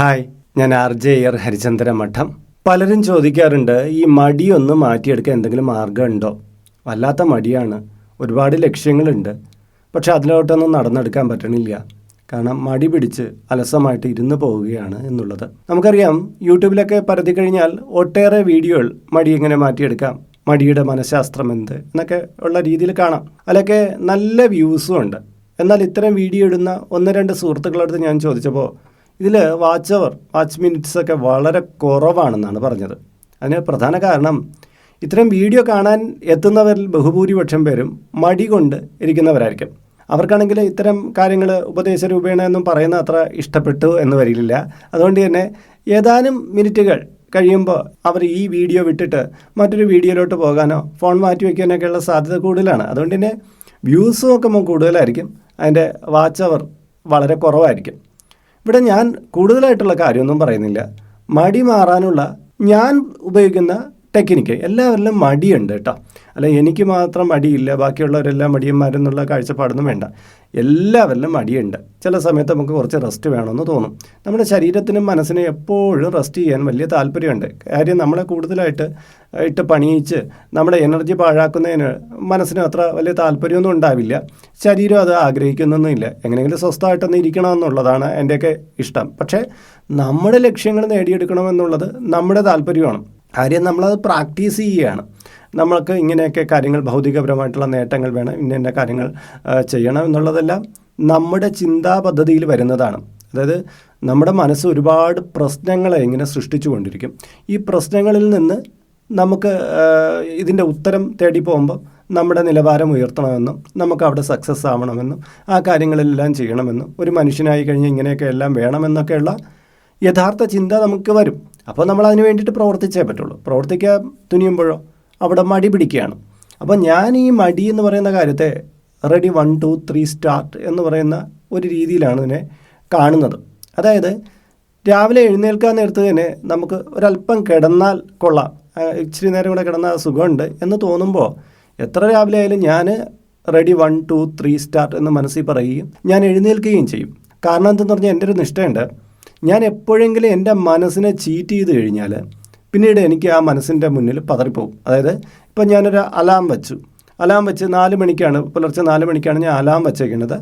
Hi ഞാൻ R J air Harichandra മഠം. പലരും ചോദിക്കാറുണ്ട് ഈ മടിയൊന്ന് മാറ്റിയെടുക്കാൻ എന്തെങ്കിലും മാർഗമുണ്ടോ വല്ലാത്ത മടിയാണ്. ഒരുപാട് ലക്ഷ്യങ്ങളുണ്ട്. പക്ഷെ അതിലോട്ടൊന്നും നടന്നെടുക്കാൻ പറ്റണില്ല. കാരണം മടി പിടിച്ച് അലസമായിട്ട് ഇരുന്ന് പോവുകയാണ് എന്നുള്ളത്. നമുക്കറിയാം യൂട്യൂബിലൊക്കെ പരതി കഴിഞ്ഞാൽ ഒട്ടേറെ വീഡിയോകൾ മടി എങ്ങനെ മാറ്റിയെടുക്കാം മടിയുടെ മനഃശാസ്ത്രം എന്ത് എന്നൊക്കെ ഉള്ള രീതിയിൽ കാണാം. അതിലൊക്കെ നല്ല വ്യൂസും ഉണ്ട്. എന്നാൽ ഇത്തരം വീഡിയോ ഇടുന്ന ഒന്ന് രണ്ട് സുഹൃത്തുക്കളടുത്ത് ഞാൻ ചോദിച്ചപ്പോൾ ഇതിൽ വാച്ച് അവർ വാച്ച് മിനിറ്റ്സ് ഒക്കെ വളരെ കുറവാണെന്നാണ് പറഞ്ഞത്. അതിന് പ്രധാന കാരണം ഇത്തരം വീഡിയോ കാണാൻ എത്തുന്നവരിൽ ബഹുഭൂരിപക്ഷം പേരും മടി കൊണ്ട് ഇരിക്കുന്നവരായിരിക്കും. അവർക്കാണെങ്കിൽ ഇത്തരം കാര്യങ്ങൾ ഉപദേശ രൂപേണ എന്നും പറയുന്ന അത്ര ഇഷ്ടപ്പെട്ടു എന്ന് വരില്ല. അതുകൊണ്ട് തന്നെ ഏതാനും മിനിറ്റുകൾ കഴിയുമ്പോൾ അവർ ഈ വീഡിയോ വിട്ടിട്ട് മറ്റൊരു വീഡിയോയിലോട്ട് പോകാനോ ഫോൺ മാറ്റി വയ്ക്കാനൊക്കെയുള്ള സാധ്യത കൂടുതലാണ്. അതുകൊണ്ട് തന്നെ വ്യൂസ് നോക്കുമ്പോൾ കൂടുതലായിരിക്കും. അതിന്റെ വാച്ച് അവർ വളരെ കുറവായിരിക്കും. ഇവിടെ ഞാൻ കൂടുതലായിട്ടുള്ള കാര്യമൊന്നും പറയുന്നില്ല. മടി മാറാനുള്ള ഞാൻ ഉപയോഗിക്കുന്ന ടെക്നിക്ക്. എല്ലാവരിലും മടിയുണ്ട് കേട്ടോ അല്ല എനിക്ക് മാത്രം മടിയില്ല ബാക്കിയുള്ളവരെല്ലാം മടിയന്മാരെന്നുള്ള കാഴ്ചപ്പാടൊന്നും വേണ്ട. എല്ലാവരിലും മടിയുണ്ട്. ചില സമയത്ത് നമുക്ക് കുറച്ച് റെസ്റ്റ് വേണമെന്ന് തോന്നും. നമ്മുടെ ശരീരത്തിനും മനസ്സിനും എപ്പോഴും റെസ്റ്റ് ചെയ്യാൻ വലിയ താല്പര്യമുണ്ട്. കാര്യം നമ്മളെ കൂടുതലായിട്ട് ഇട്ട് പണിയിച്ച് നമ്മുടെ എനർജി പാഴാക്കുന്നതിന് മനസ്സിന് അത്ര വലിയ താല്പര്യമൊന്നും ഉണ്ടാവില്ല. ശരീരം അത് ആഗ്രഹിക്കുന്നൊന്നുമില്ല. എങ്ങനെയെങ്കിലും സ്വസ്ഥമായിട്ടൊന്ന് ഇരിക്കണമെന്നുള്ളതാണ് എന്റെയൊക്കെ ഇഷ്ടം. പക്ഷേ നമ്മുടെ ലക്ഷ്യങ്ങൾ നേടിയെടുക്കണമെന്നുള്ളത് നമ്മുടെ താല്പര്യമാണ്. കാര്യം നമ്മളത് പ്രാക്ടീസ് ചെയ്യുകയാണ് നമ്മൾക്ക് ഇങ്ങനെയൊക്കെ കാര്യങ്ങൾ ഭൗതികപരമായിട്ടുള്ള നേട്ടങ്ങൾ വേണം ഇന്ന കാര്യങ്ങൾ ചെയ്യണം എന്നുള്ളതെല്ലാം നമ്മുടെ ചിന്താ പദ്ധതിയിൽ വരുന്നതാണ്. അതായത് നമ്മുടെ മനസ്സ് ഒരുപാട് പ്രശ്നങ്ങളെ ഇങ്ങനെ സൃഷ്ടിച്ചുകൊണ്ടിരിക്കും ഈ പ്രശ്നങ്ങളിൽ നിന്ന് നമുക്ക് ഇതിന്റെ ഉത്തരം തേടി പോകുമ്പോൾ നമ്മുടെ നിലവാരം ഉയർത്തണമെന്നും നമുക്ക് അവിടെ സക്സസ് ആവണമെന്നും ആ കാര്യങ്ങളെല്ലാം ചെയ്യണമെന്നും ഒരു മനുഷ്യനായി കഴിഞ്ഞ് ഇങ്ങനെയൊക്കെ എല്ലാം വേണമെന്നൊക്കെയുള്ള യഥാർത്ഥ ചിന്ത നമുക്ക് വരും. അപ്പോൾ നമ്മൾ അതിന് വേണ്ടിയിട്ട് പ്രവർത്തിച്ചേ പറ്റുള്ളൂ. പ്രവർത്തിക്കാൻ തുനിയുമ്പോഴോ അവിടെ മടി പിടിക്കുകയാണ്. അപ്പോൾ ഞാൻ ഈ മടി എന്ന് പറയുന്ന കാര്യത്തെ ready one two three start എന്ന് പറയുന്ന ഒരു രീതിയിലാണ് ഇതിനെ കാണുന്നത്. അതായത് രാവിലെ എഴുന്നേൽക്കാൻ നേരത്ത് തന്നെ നമുക്ക് ഒരല്പം കിടന്നാൽ കൊള്ളാം. ഇച്ചിരി നേരം കൂടെ കിടന്നാൽ സുഖമുണ്ട് എന്ന് തോന്നുമ്പോൾ എത്ര രാവിലെ ആയാലും ഞാൻ ready one two three start എന്ന് മനസ്സിൽ പറയുകയും ഞാൻ എഴുന്നേൽക്കുകയും ചെയ്യും. കാരണം എന്തെന്ന് പറഞ്ഞാൽ എന്റെ ഒരു നിഷ്ഠയുണ്ട്. ഞാൻ എപ്പോഴെങ്കിലും എന്റെ മനസ്സിനെ ചീറ്റ് ചെയ്ത് കഴിഞ്ഞാൽ പിന്നീട് എനിക്ക് ആ മനസ്സിന്റെ മുന്നിൽ പതറിപ്പോവും. അതായത് ഇപ്പം ഞാനൊരു അലാം വെച്ചു. അലാം വെച്ച് നാല് മണിക്കാണ് പുലർച്ചെ നാല് മണിക്കാണ് ഞാൻ അലാം വെച്ചേക്കുന്നത്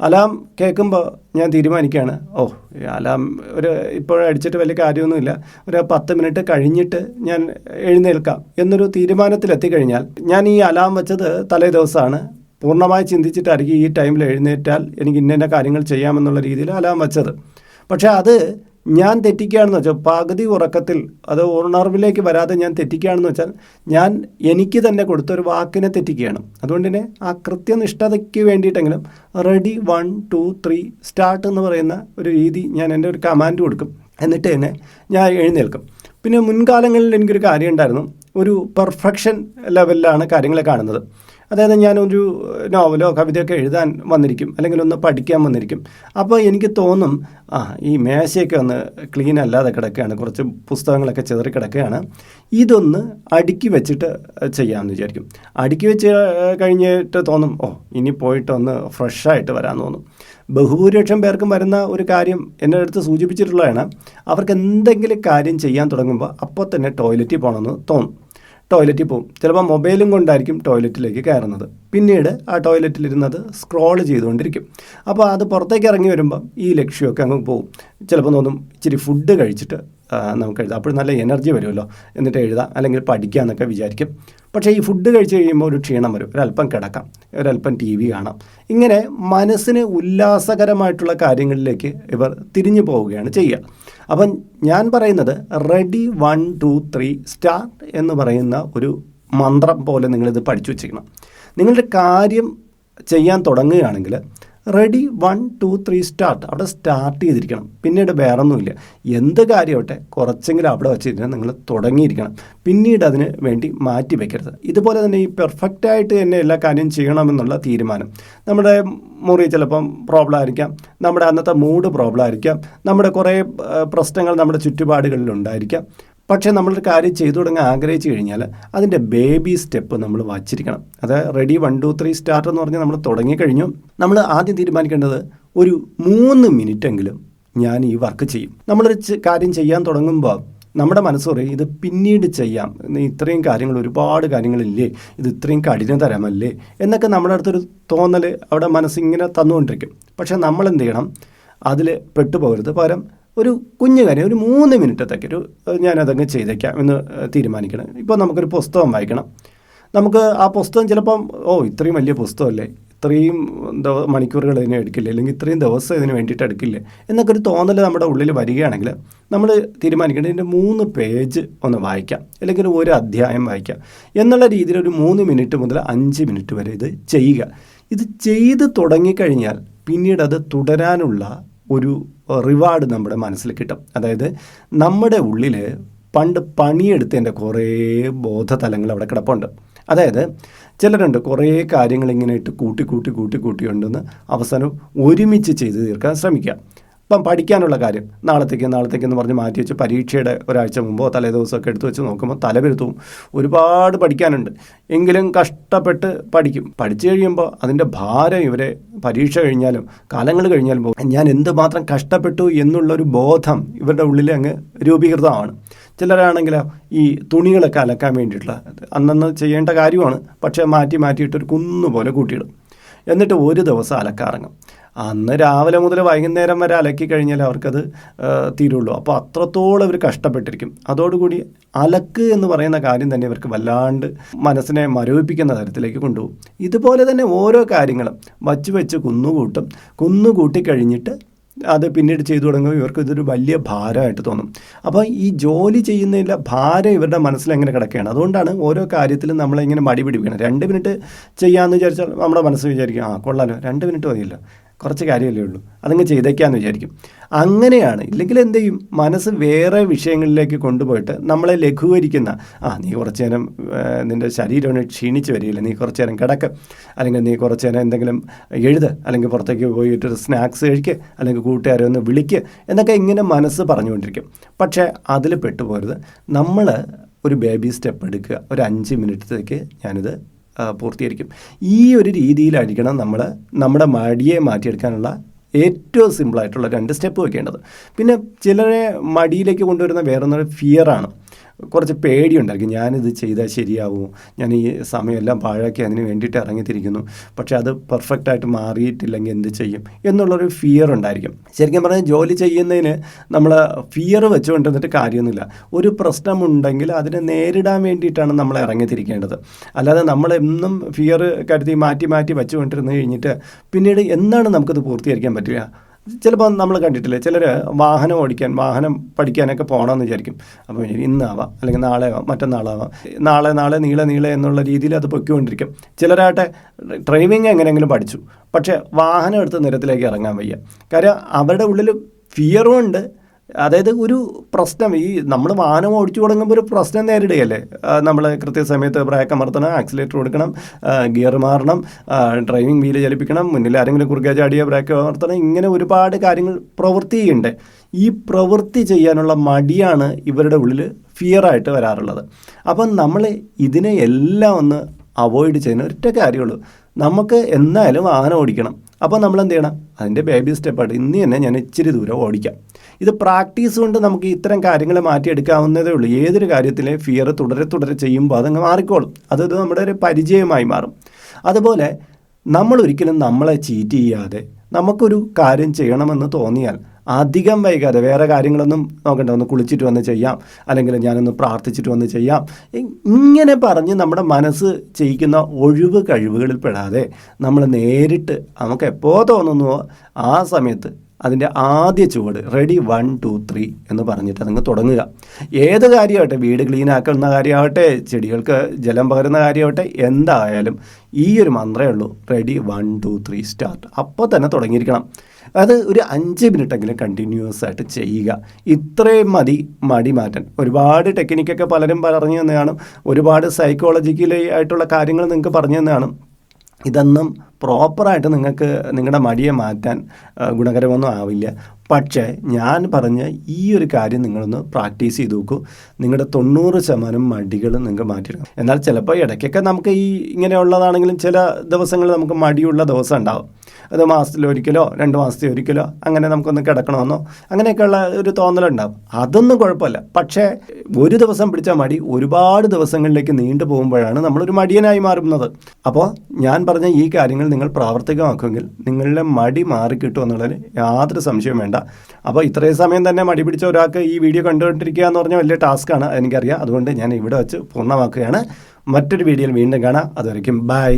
അലാം കേൾക്കുമ്പോൾ ഞാൻ തീരുമാനിക്കുകയാണ് ഓ അലാം ഒരു ഇപ്പോഴടിച്ചിട്ട് വലിയ കാര്യമൊന്നുമില്ല. ഒരു പത്ത് മിനിറ്റ് കഴിഞ്ഞിട്ട് ഞാൻ എഴുന്നേൽക്കാം. എന്നൊരു തീരുമാനത്തിലെത്തിക്കഴിഞ്ഞാൽ ഞാൻ ഈ അലാം വെച്ചത് തലേ ദിവസമാണ്. പൂർണമായി ചിന്തിച്ചിട്ടായിരിക്കും ഈ ടൈമിൽ എഴുന്നേറ്റാൽ എനിക്ക് ഇന്ന കാര്യങ്ങൾ ചെയ്യാമെന്നുള്ള രീതിയിൽ അലാം വെച്ചത്. പക്ഷേ അത് ഞാൻ തെറ്റിക്കുകയാണെന്ന് വെച്ചാൽ പകുതി ഉറക്കത്തിൽ അത് ഉണർവിലേക്ക് വരാതെ ഞാൻ തെറ്റിക്കുകയാണെന്ന് വെച്ചാൽ ഞാൻ എനിക്ക് തന്നെ കൊടുത്ത ഒരു വാക്കിനെ തെറ്റിക്കുകയാണ്. അതുകൊണ്ട് തന്നെ ആ കൃത്യനിഷ്ഠതയ്ക്ക് വേണ്ടിയിട്ടെങ്കിലും ready one two three start എന്ന് പറയുന്ന ഒരു രീതി ഞാൻ എന്റെ ഒരു കമാൻഡ് കൊടുക്കും. എന്നിട്ട് തന്നെ ഞാൻ എഴുന്നേൽക്കും. പിന്നെ മുൻകാലങ്ങളിൽ എനിക്കൊരു കാര്യം ഉണ്ടായിരുന്നു. ഒരു പെർഫെക്ഷൻ ലെവലിലാണ് കാര്യങ്ങളെ കാണുന്നത്. അതായത് ഞാനൊരു നോവലോ കവിതയൊക്കെ എഴുതാൻ വന്നിരിക്കും അല്ലെങ്കിൽ ഒന്ന് പഠിക്കാൻ വന്നിരിക്കും. അപ്പോൾ എനിക്ക് തോന്നും ആ ഈ മേശയൊക്കെ ഒന്ന് ക്ലീൻ അല്ലാതെ കിടക്കുകയാണ് കുറച്ച് പുസ്തകങ്ങളൊക്കെ ചെതറി കിടക്കുകയാണ്. ഇതൊന്ന് അടുക്കി വെച്ചിട്ട് ചെയ്യാമെന്ന് വിചാരിക്കും. അടുക്കി വെച്ച് കഴിഞ്ഞിട്ട് തോന്നും ഓ ഇനി പോയിട്ട് ഒന്ന് ഫ്രഷായിട്ട് വരാൻ തോന്നും. ബഹുഭൂരിപക്ഷം പേർക്കും വരുന്ന ഒരു കാര്യം എന്റെ അടുത്ത് സൂചിപ്പിച്ചിട്ടുള്ളതാണ്. അവർക്ക് എന്തെങ്കിലും കാര്യം ചെയ്യാൻ തുടങ്ങുമ്പോൾ അപ്പോൾ തന്നെ ടോയ്ലറ്റിൽ പോകണമെന്ന് തോന്നും. ടോയ്ലറ്റിൽ പോകും. ചിലപ്പോൾ മൊബൈലും കൊണ്ടായിരിക്കും ടോയ്ലറ്റിലേക്ക് കയറുന്നത്. പിന്നീട് ആ ടോയ്ലറ്റിൽ ഇരുന്നത് സ്ക്രോൾ ചെയ്തുകൊണ്ടിരിക്കും. അപ്പോൾ അത് പുറത്തേക്ക് ഇറങ്ങി വരുമ്പം ഈ ലക്ഷ്യമൊക്കെ അങ്ങ് പോകും. ചിലപ്പോൾ തോന്നും ഇച്ചിരി ഫുഡ് കഴിച്ചിട്ട് നമുക്ക് എഴുതാം. അപ്പോൾ നല്ല എനർജി വരുമല്ലോ. എന്നിട്ട് എഴുതാം. അല്ലെങ്കിൽ പഠിക്കുക എന്നൊക്കെ വിചാരിക്കും. പക്ഷേ ഈ ഫുഡ് കഴിച്ച് കഴിയുമ്പോൾ ഒരു ക്ഷീണം വരും. ഒരല്പം കിടക്കാം. ഒരല്പം ടി വി കാണാം. ഇങ്ങനെ മനസ്സിന് ഉല്ലാസകരമായിട്ടുള്ള കാര്യങ്ങളിലേക്ക് ഇവർ തിരിഞ്ഞു പോവുകയാണ് ചെയ്യുക. അപ്പം ഞാൻ പറയുന്നത് ready one two three start എന്ന് പറയുന്ന ഒരു മന്ത്രം പോലെ നിങ്ങളിത് പഠിച്ചു വെച്ചിരിക്കണം. നിങ്ങളുടെ കാര്യം ചെയ്യാൻ തുടങ്ങുകയാണെങ്കിൽ ready one two three start അവിടെ സ്റ്റാർട്ട് ചെയ്തിരിക്കണം. പിന്നീട് വേറൊന്നുമില്ല. എന്ത് കാര്യമാവട്ടെ കുറച്ചെങ്കിലും അവിടെ വെച്ചിരുന്ന് നിങ്ങൾ തുടങ്ങിയിരിക്കണം. പിന്നീട് അതിന് വേണ്ടി മാറ്റി വയ്ക്കരുത് ഇതുപോലെ തന്നെ ഈ പെർഫെക്റ്റ് ആയിട്ട് തന്നെ എല്ലാ കാര്യം ചെയ്യണമെന്നുള്ള തീരുമാനം. നമ്മുടെ മുറി ചിലപ്പം പ്രോബ്ലം ആയിരിക്കാം. നമ്മുടെ അന്നത്തെ മൂഡ് പ്രോബ്ലം ആയിരിക്കാം. നമ്മുടെ കുറേ പ്രശ്നങ്ങൾ നമ്മുടെ ചുറ്റുപാടുകളിൽ ഉണ്ടായിരിക്കാം. പക്ഷേ നമ്മളൊരു കാര്യം ചെയ്തു തുടങ്ങാൻ ആഗ്രഹിച്ചു കഴിഞ്ഞാൽ അതിന്റെ ബേബി സ്റ്റെപ്പ് നമ്മൾ വച്ചിരിക്കണം. അത് ready one two three start എന്ന് പറഞ്ഞാൽ നമ്മൾ തുടങ്ങിക്കഴിഞ്ഞു. നമ്മൾ ആദ്യം തീരുമാനിക്കേണ്ടത് ഒരു മൂന്ന് മിനിറ്റെങ്കിലും ഞാൻ ഈ വർക്ക് ചെയ്യും. നമ്മളൊരു കാര്യം ചെയ്യാൻ തുടങ്ങുമ്പോൾ നമ്മുടെ മനസ്സ് പറയും ഇത് പിന്നീട് ചെയ്യാം. ഇത്രയും കാര്യങ്ങൾ ഒരുപാട് കാര്യങ്ങളില്ലേ? ഇത് ഇത്രയും കഠിന തരമല്ലേ? എന്നൊക്കെ നമ്മുടെ അടുത്തൊരു തോന്നൽ അവിടെ മനസ്സിങ്ങനെ തന്നുകൊണ്ടിരിക്കും. പക്ഷേ നമ്മൾ എന്ത് ചെയ്യണം? അതിൽ പെട്ടുപോകരുത്. പകരം ഒരു കുഞ്ഞു കാര്യം ഒരു മൂന്ന് മിനിറ്റത്തേക്ക് ഒരു ഞാനതങ്ങ് ചെയ്തേക്കാം എന്ന് തീരുമാനിക്കണം. ഇപ്പോൾ നമുക്കൊരു പുസ്തകം വായിക്കണം. നമുക്ക് ആ പുസ്തകം ചിലപ്പം ഓ ഇത്രയും വലിയ പുസ്തകമല്ലേ? ഇത്രയും മണിക്കൂറുകൾ ഇതിനെ എടുക്കില്ലേ? അല്ലെങ്കിൽ ഇത്രയും ദിവസം ഇതിന് വേണ്ടിയിട്ട് എടുക്കില്ലേ? എന്നൊക്കെ ഒരു തോന്നൽ നമ്മുടെ ഉള്ളിൽ വരികയാണെങ്കിൽ നമ്മൾ തീരുമാനിക്കേണ്ടത് ഇതിന്റെ മൂന്ന് പേജ് ഒന്ന് വായിക്കാം. അല്ലെങ്കിൽ ഒരു അധ്യായം വായിക്കാം. എന്നുള്ള രീതിയിൽ ഒരു മൂന്ന് മിനിറ്റ് മുതൽ അഞ്ച് മിനിറ്റ് വരെ ഇത് ചെയ്യുക. ഇത് ചെയ്ത് തുടങ്ങിക്കഴിഞ്ഞാൽ പിന്നീട് അത് തുടരാനുള്ള ഒരു റിവാർഡ് നമ്മുടെ മനസ്സിൽ കിട്ടും. അതായത് നമ്മുടെ ഉള്ളിൽ പണ്ട് പണിയെടുത്തതിന്റെ കുറേ ബോധതലങ്ങൾ അവിടെ കിടപ്പുണ്ട്. അതായത് ചിലരുണ്ട് കുറേ കാര്യങ്ങൾ ഇങ്ങനെ ഇട്ട് കൂട്ടി കൂട്ടി കൂട്ടി കൂട്ടി കൊണ്ടുവന്ന് അവസാനം ഒരുമിച്ച് ചെയ്തു തീർക്കാൻ ശ്രമിക്കുക. ഇപ്പം പഠിക്കാനുള്ള കാര്യം. നാളത്തേക്ക് നാളത്തേക്ക് എന്ന് പറഞ്ഞ് മാറ്റി വെച്ച് പരീക്ഷയുടെ ഒരാഴ്ച മുമ്പോ തലേ ദിവസമൊക്കെ എടുത്തു വെച്ച് നോക്കുമ്പോൾ തലവരുത്തവും. ഒരുപാട് പഠിക്കാനുണ്ട്. എങ്കിലും കഷ്ടപ്പെട്ട് പഠിക്കും. പഠിച്ചു കഴിയുമ്പോൾ അതിന്റെ ഭാരം ഇവരെ പരീക്ഷ കഴിഞ്ഞാലും കാലങ്ങൾ കഴിഞ്ഞാലും. ഞാൻ എന്തുമാത്രം കഷ്ടപ്പെട്ടു എന്നുള്ളൊരു ബോധം ഇവരുടെ ഉള്ളിൽ അങ്ങ് രൂപീകൃതമാണ്. ചിലരാണെങ്കിൽ ഈ തുണികളൊക്കെ അലക്കാൻ വേണ്ടിയിട്ടുള്ള അന്നന്ന് ചെയ്യേണ്ട കാര്യമാണ്. പക്ഷേ മാറ്റി മാറ്റിയിട്ട് ഒരു കുന്നുപോലെ കൂട്ടിയിടും. എന്നിട്ട് ഒരു ദിവസം അലക്കാറങ്ങും. അന്ന് രാവിലെ മുതൽ വൈകുന്നേരം വരെ അലക്കി കഴിഞ്ഞാൽ അവർക്കത് തീരുള്ളൂ. അപ്പോൾ അത്രത്തോളം ഇവർ കഷ്ടപ്പെട്ടിരിക്കും. അതോടുകൂടി അലക്ക് എന്ന് പറയുന്ന കാര്യം തന്നെ ഇവർക്ക് വല്ലാണ്ട് മനസ്സിനെ മരവിപ്പിക്കുന്ന തരത്തിലേക്ക് കൊണ്ടുപോകും. ഇതുപോലെ തന്നെ ഓരോ കാര്യങ്ങളും വച്ച് വെച്ച് കുന്നുകൂട്ടും. കുന്നുകൂട്ടി കഴിഞ്ഞിട്ട് അത് പിന്നീട് ചെയ്തു തുടങ്ങുമ്പോൾ ഇവർക്ക് ഇതൊരു വലിയ ഭാരമായിട്ട് തോന്നും. അപ്പോൾ ഈ ജോലി ചെയ്യുന്നതിന്റെ ഭാരം ഇവരുടെ മനസ്സിൽ എങ്ങനെ കിടക്കുകയാണ്? അതുകൊണ്ടാണ് ഓരോ കാര്യത്തിലും നമ്മളിങ്ങനെ മടി പിടിപ്പിക്കണം രണ്ട് മിനിറ്റ് ചെയ്യാമെന്ന് വിചാരിച്ചാൽ നമ്മുടെ മനസ്സ് വിചാരിക്കും ആ കൊള്ളാലോ. രണ്ട് മിനിറ്റ് മതിയല്ലോ. കുറച്ച് കാര്യമല്ലേ ഉള്ളൂ. അതങ്ങ് ചെയ്തേക്കാന്ന് വിചാരിക്കും. അങ്ങനെയാണ്. ഇല്ലെങ്കിൽ എന്ത് ചെയ്യും? മനസ്സ് വേറെ വിഷയങ്ങളിലേക്ക് കൊണ്ടുപോയിട്ട് നമ്മളെ ലഘൂകരിക്കുന്ന ആ നീ കുറച്ച് നേരം നിന്റെ ശരീരമാണ് ക്ഷീണിച്ച് വരികയില്ല? നീ കുറച്ച് നേരം കിടക്ക്. അല്ലെങ്കിൽ നീ കുറച്ച് നേരം എന്തെങ്കിലും എഴുത്. അല്ലെങ്കിൽ പുറത്തേക്ക് പോയിട്ട് സ്നാക്സ് കഴിക്കുക അല്ലെങ്കിൽ കൂട്ടുകാരെ ഒന്ന് വിളിക്കുക എന്നൊക്കെ ഇങ്ങനെ മനസ്സ് പറഞ്ഞുകൊണ്ടിരിക്കും. പക്ഷേ അതിൽ പെട്ടുപോരുത്. നമ്മൾ ഒരു ബേബി സ്റ്റെപ്പ് എടുക്കുക. ഒരു അഞ്ച് മിനിറ്റത്തേക്ക് ഞാനിത് പൂർത്തീകരിക്കും. ഈ ഒരു രീതിയിലായിരിക്കണം നമ്മൾ നമ്മുടെ മടിയെ മാറ്റിയെടുക്കാനുള്ള ഏറ്റവും സിമ്പിളായിട്ടുള്ള രണ്ട് സ്റ്റെപ്പ് വയ്ക്കേണ്ടത് പിന്നെ ചിലരെ മടിയിലേക്ക് കൊണ്ടുവരുന്ന വേറൊന്നൊരു ഫിയറാണ് കുറച്ച് പേടിയുണ്ടായിരിക്കും. ഞാനിത് ചെയ്താൽ ശരിയാവുമോ ഞാൻ ഈ സമയമെല്ലാം പാഴാക്കി അതിന് വേണ്ടിയിട്ട് ഇറങ്ങിത്തിരിക്കുന്നു. പക്ഷേ അത് പെർഫെക്റ്റായിട്ട് മാറിയിട്ടില്ലെങ്കിൽ എന്ത് ചെയ്യും എന്നുള്ളൊരു ഫിയർ ഉണ്ടായിരിക്കും. ശരിക്കും പറഞ്ഞാൽ ജോലി ചെയ്യുന്നതിന് നമ്മൾ ഫിയർ വെച്ചുകൊണ്ടിരുന്നിട്ട് കാര്യമൊന്നുമില്ല. ഒരു പ്രശ്നമുണ്ടെങ്കിൽ അതിനെ നേരിടാൻ വേണ്ടിയിട്ടാണ് നമ്മൾ ഇറങ്ങിത്തിരിക്കേണ്ടത്. അല്ലാതെ നമ്മൾ എന്നും ഫിയർ കരുതി മാറ്റി മാറ്റി വെച്ചുകൊണ്ടിരുന്ന് കഴിഞ്ഞിട്ട് പിന്നീട് എന്നാണ് നമുക്കത് പൂർത്തീകരിക്കാൻ പറ്റുക? ചിലപ്പോൾ നമ്മൾ കണ്ടിട്ടില്ലേ ചിലർ വാഹനം ഓടിക്കാൻ വാഹനം പഠിക്കാനൊക്കെ പോകണമെന്ന് വിചാരിക്കും. അപ്പോൾ ഇന്നാവാം അല്ലെങ്കിൽ നാളെ ആവാം മറ്റന്നാളാവാം. നാളെ നാളെ നീളെ നീളെ എന്നുള്ള രീതിയിൽ അത് പൊയ്ക്കൊണ്ടിരിക്കും. ചിലരാട്ടെ ഡ്രൈവിംഗ് എങ്ങനെയെങ്കിലും പഠിച്ചു. പക്ഷേ വാഹനം എടുത്ത് നിരത്തിലേക്ക് ഇറങ്ങാൻ വയ്യ. കാര്യം അവരുടെ ഉള്ളിൽ ഫിയറും ഉണ്ട്. അതായത് ഒരു പ്രശ്നം ഈ നമ്മൾ വാഹനം ഓടിച്ചു തുടങ്ങുമ്പോൾ ഒരു പ്രശ്നം നേരിടുകയല്ലേ? നമ്മൾ കൃത്യസമയത്ത് ബ്രേക്ക് അമർത്തണം ആക്സിലേറ്റർ കൊടുക്കണം ഗിയർ മാറണം ഡ്രൈവിംഗ് വീൽ ചലിപ്പിക്കണം മുന്നിൽ ആരെങ്കിലും കുറുകെ ചാടിയ ബ്രേക്ക് അമർത്തണം ഇങ്ങനെ ഒരുപാട് കാര്യങ്ങൾ പ്രവൃത്തിയുണ്ട് ഈ പ്രവൃത്തി ചെയ്യാനുള്ള മടിയാണ് ഇവരുടെ ഉള്ളിൽ ഫിയറായിട്ട് വരാറുള്ളത്. അപ്പം നമ്മൾ ഇതിനെ എല്ലാം ഒന്ന് അവോയ്ഡ് ചെയ്യുന്ന ഒറ്റ കാര്യമുള്ളൂ നമുക്ക് എന്തായാലും വാഹനം ഓടിക്കണം. അപ്പോൾ നമ്മൾ എന്ത് ചെയ്യണം അതിന്റെ ബേബി സ്റ്റെപ്പായിട്ട് ഇന്ന് തന്നെ ഞാൻ ഇച്ചിരി ദൂരം ഓടിക്കാം. ഇത് പ്രാക്ടീസ് കൊണ്ട് നമുക്ക് ഇത്തരം കാര്യങ്ങൾ മാറ്റിയെടുക്കാവുന്നതേ ഉള്ളൂ. ഏതൊരു കാര്യത്തിലെ ഫിയർ തുടരെ തുടരെ ചെയ്യുമ്പോൾ അതങ്ങ് മാറിക്കോളും. അതത് നമ്മുടെ ഒരു പരിചയമായി മാറും. അതുപോലെ നമ്മൾ ഒരിക്കലും നമ്മളെ ചീറ്റ് ചെയ്യാതെ നമുക്കൊരു കാര്യം ചെയ്യണമെന്ന് തോന്നിയാൽ അധികം വൈകാതെ വേറെ കാര്യങ്ങളൊന്നും നോക്കണ്ട ഒന്ന് കുളിച്ചിട്ട് വന്ന് ചെയ്യാം അല്ലെങ്കിൽ ഞാനൊന്ന് പ്രാർത്ഥിച്ചിട്ട് വന്ന് ചെയ്യാം. ഇങ്ങനെ പറഞ്ഞ് നമ്മുടെ മനസ്സ് ചെയ്യിക്കുന്ന ഒഴിവ് കഴിവുകളിൽ പെടാതെ നമ്മൾ നേരിട്ട് നമുക്ക് എപ്പോൾ തോന്നുന്നുവോ ആ സമയത്ത് അതിന്റെ ആദ്യ ചുവട് റെഡി വൺ ടു ത്രീ എന്ന് പറഞ്ഞിട്ട് അതങ്ങ് തുടങ്ങുക. ഏത് കാര്യമാവട്ടെ വീട് ക്ലീൻ ആക്കുന്ന കാര്യമാവട്ടെ ചെടികൾക്ക് ജലം പകരുന്ന കാര്യമാവട്ടെ എന്തായാലും ഈ ഒരു മന്ത്രമേ ഉള്ളൂ ready one two three start അപ്പോൾ തന്നെ തുടങ്ങിയിരിക്കണം. അത് ഒരു അഞ്ച് മിനിറ്റെങ്കിലും കണ്ടിന്യൂസ് ആയിട്ട് ചെയ്യുക. ഇത്രയും മതി മടി മാറ്റാൻ. ഒരുപാട് ടെക്നിക്കൊക്കെ പലരും പറഞ്ഞു തന്നെയാണ്. ഒരുപാട് സൈക്കോളജിക്കലി ആയിട്ടുള്ള കാര്യങ്ങൾ നിങ്ങൾക്ക് പറഞ്ഞു തന്നെയാണ്. ഇതൊന്നും പ്രോപ്പറായിട്ട് നിങ്ങൾക്ക് നിങ്ങളുടെ മടിയെ മാറ്റാൻ ഗുണകരമൊന്നും ആവില്ല. പക്ഷേ ഞാൻ പറഞ്ഞ ഈ ഒരു കാര്യം നിങ്ങളൊന്ന് പ്രാക്ടീസ് ചെയ്ത് നോക്കൂ. നിങ്ങളുടെ തൊണ്ണൂറ് ശതമാനം മടികൾ നിങ്ങൾക്ക് മാറ്റിയെടുക്കും. എന്നാൽ ചിലപ്പോൾ ഇടയ്ക്കൊക്കെ നമുക്ക് ഈ ഇങ്ങനെയുള്ളതാണെങ്കിലും ചില ദിവസങ്ങളിൽ നമുക്ക് മടിയുള്ള ദിവസം ഉണ്ടാവും. അത് മാസത്തിൽ ഒരിക്കലോ രണ്ട് മാസത്തിൽ ഒരിക്കലോ അങ്ങനെ നമുക്കൊന്ന് കിടക്കണമെന്നോ അങ്ങനെയൊക്കെയുള്ള ഒരു തോന്നലുണ്ടാവും. അതൊന്നും കുഴപ്പമില്ല. പക്ഷേ ഒരു ദിവസം പിടിച്ച മടി. ഒരുപാട് ദിവസങ്ങളിലേക്ക് നീണ്ടു പോകുമ്പോഴാണ് നമ്മളൊരു മടിയനായി മാറുന്നത്. അപ്പോൾ ഞാൻ പറഞ്ഞ ഈ കാര്യങ്ങൾ നിങ്ങൾ പ്രാവർത്തികമാക്കുമെങ്കിൽ നിങ്ങളുടെ മടി മാറിക്കിട്ടും എന്നുള്ളതിന് യാതൊരു സംശയവും വേണ്ട. അപ്പോൾ ഇത്രയും സമയം തന്നെ മടി പിടിച്ച ഒരാൾക്ക് ഈ വീഡിയോ കണ്ടുകൊണ്ടിരിക്കുക എന്ന് പറഞ്ഞാൽ വലിയ ടാസ്ക്കാണ് എനിക്കറിയാം അതുകൊണ്ട് ഞാൻ ഇവിടെ വെച്ച് പൂർണമാക്കുകയാണ്. മറ്റൊരു വീഡിയോയിൽ വീണ്ടും കാണാം. അതുവരെയ്ക്കും ബൈ